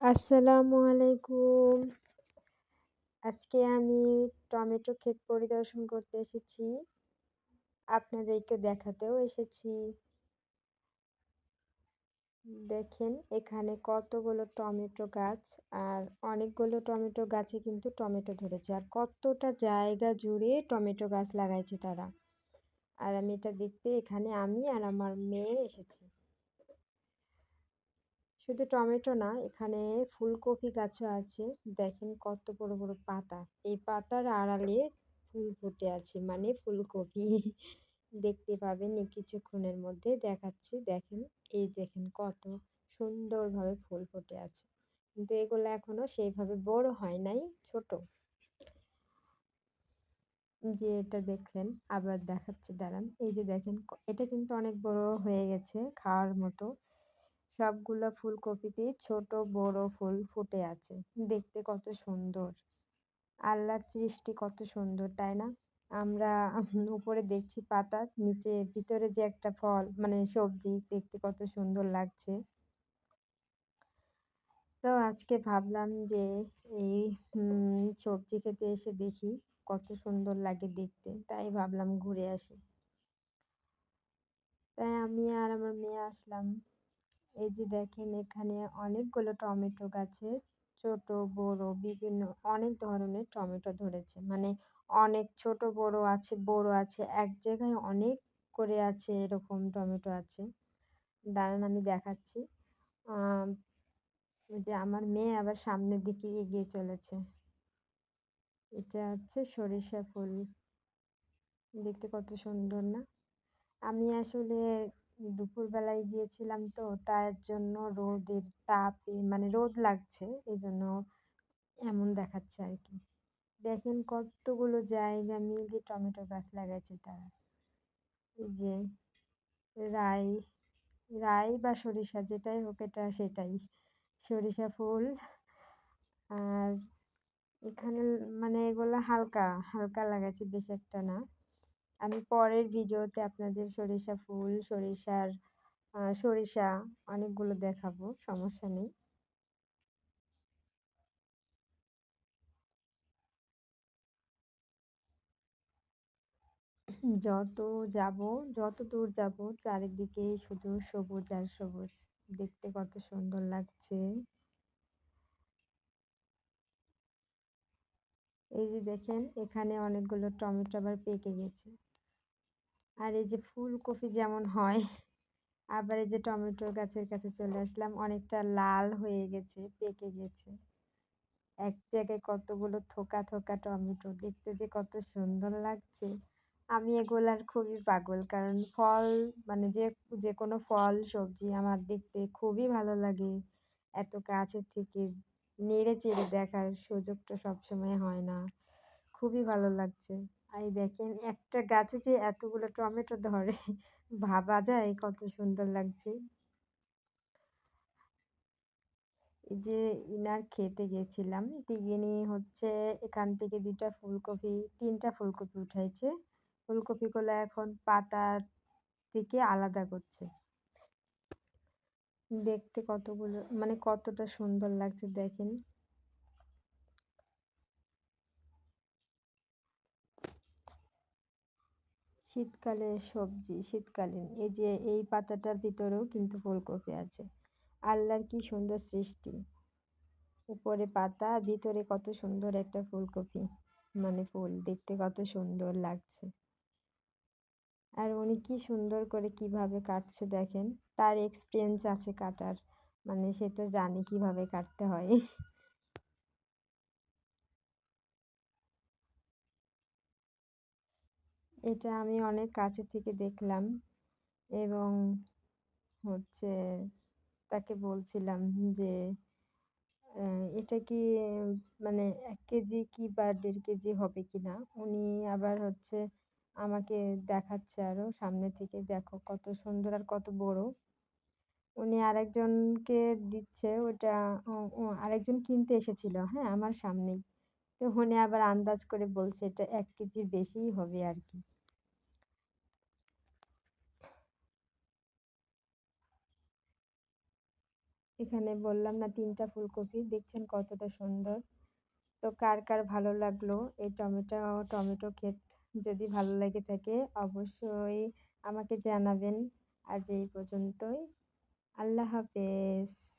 আসসালামু আলাইকুম। আজকে আমি টমেটো ক্ষেত পরিদর্শন করতে এসেছি। আপনাদেরকে দেখাতেও এসেছি। দেখেন, এখানে কতগুলো টমেটো গাছ আর অনেকগুলো টমেটো গাছে কিন্তু টমেটো ধরেছে আর কতটা জায়গা জুড়ে টমেটো গাছ লাগাইছে তারা আর আমি এটা দেখতে এখানে আমি আর আমার মেয়ে এসেছি শুধু টমেটো না, এখানে ফুলকপি গাছও আছে। দেখেন কত বড় বড় পাতা। এই পাতার আড়ালে ফুল ফুটে আছে মানে ফুলকপি। দেখতে পাবেন কিছুক্ষণের মধ্যে দেখাচ্ছি। দেখেন, এই দেখেন কত সুন্দরভাবে ফুল ফুটে আছে। কিন্তু এগুলো এখনও সেইভাবে বড় হয় নাই, ছোট। যে এটা দেখলেন, আবার দেখাচ্ছি, দাঁড়ান। এই যে দেখেন এটা কিন্তু অনেক বড় হয়ে গেছে খাওয়ার মতো। সবগুলো ফুলকপিতে ছোট বড় ফুল ফুটে আছে। দেখতে কত সুন্দর। আল্লাহর সৃষ্টি কত সুন্দর, তাই না? আমরা উপরে দেখছি পাতা, নিচে ভিতরে যে একটা ফল মানে সবজি, দেখতে কত সুন্দর লাগছে। তো আজকে ভাবলাম যে এই সবজি খেতে এসে দেখি কত সুন্দর লাগে দেখতে, তাই ভাবলাম ঘুরে আসি। তাই আমি আর আমার মেয়ে আসলাম। এই যে দেখেন এখানে অনেকগুলো টমেটো গাছে ছোট, বড় বিভিন্ন অনেক ধরনের টমেটো ধরেছে। মানে অনেক ছোট, বড় আছে বড় আছে, এক জায়গায় অনেক করে আছে এরকম টমেটো আছে। দাঁড়ান আমি দেখাচ্ছি। যে আমার মেয়ে আবার সামনের দিকে এগিয়ে চলেছে। এটা হচ্ছে সরিষা ফুল। দেখতে কত সুন্দর না? আমি আসলে দুপুরবেলায় গিয়েছিলাম তো, তার জন্য রোদের তাপে মানে রোদ লাগছে এই জন্য এমন দেখাচ্ছে আর কি। দেখেন কতগুলো জায়গা মিলে টমেটো গাছ লাগাইছে তারা। এই যে রাই রাই বা সরিষা যেটাই হোক এটা সেটাই। সরিষা ফুল আর এখানে মানে এগুলো হালকা হালকা লাগাচ্ছি বেশি একটা না। আমি পরের ভিডিওতে আপনাদের সরিষা ফুল, সরিষার সরিষা অনেকগুলো দেখাবো, সমস্যা নেই। যত যাব, যত দূর যাব, চারিদিকে শুধু সবুজ আর সবুজ। দেখতে কত সুন্দর লাগছে। এই যে দেখেন, এখানে অনেকগুলো টমেটো আবার পেকে গেছে। আর এই যে ফুলকপি যেমন হয়, আবার এই যে টমেটো গাছের কাছে চলে আসলাম, অনেকটা লাল হয়ে গেছে, পেকে গেছে। এক জায়গায় কতগুলো থোকা থোকা টমেটো, দেখতে যে কত সুন্দর লাগছে। আমি এগুলার খুবই পাগল, কারণ ফল মানে যে যে কোনো ফল, সবজি আমার দেখতে খুবই ভালো লাগে। এত কাছের থেকে নেড়ে চেড়ে দেখার সুযোগটা সবসময় হয় না। খুবই ভালো লাগছে। আর দেখেন, একটা গাছে যে এতগুলো টমেটো ধরে, ভাবা যায় কত সুন্দর লাগছে। যে ইনার খেতে গেছিলাম তিনি হচ্ছে এখান থেকে দুইটা ফুলকপি, তিনটা ফুলকপি উঠাইছে। ফুলকপিগুলো এখন পাতা থেকে আলাদা করছে। দেখতে কতগুলো মানে কতটা সুন্দর লাগছে দেখেন। শীতকালে সবজি, শীতকালীন, এই যে এই পাতাটার ভিতরেও কিন্তু ফুলকপি আছে। আল্লাহর কি সুন্দর সৃষ্টি। উপরে পাতা, ভিতরে কত সুন্দর একটা ফুলকপি মানে ফুল, দেখতে কত সুন্দর লাগছে। আর উনি কি সুন্দর করে কীভাবে কাটছে দেখেন। তার এক্সপিরিয়েন্স আছে কাটার। মানে সে তো জানে কীভাবে কাটতে হয়। এটা আমি অনেক কাছে থেকে দেখলাম এবং হচ্ছে তাকে বলছিলাম যে এটা কি মানে এক কেজি কি বা দেড় কেজি হবে কি না উনি আবার হচ্ছে আমাকে দেখাচ্ছে আরও সামনে থেকে, দেখো কত সুন্দর আর কত বড়। উনি আরেকজনকে দিচ্ছে, ওটা আরেকজন কিনতে এসেছিল হ্যাঁ আমার সামনেই। তো উনি আবার আন্দাজ করে বলছে, এটা এক কেজির বেশিই হবে আর কি। এখানে বললাম, না, তিনটা ফুলকপি, দেখছেন কতটা সুন্দর। তো কার কার ভালো লাগল এই টমেটো টমেটো ক্ষেত যদি ভালো লেগে থাকে অবশ্যই আমাকে জানাবেন। আজ এই পর্যন্তই। আল্লাহ হাফেজ।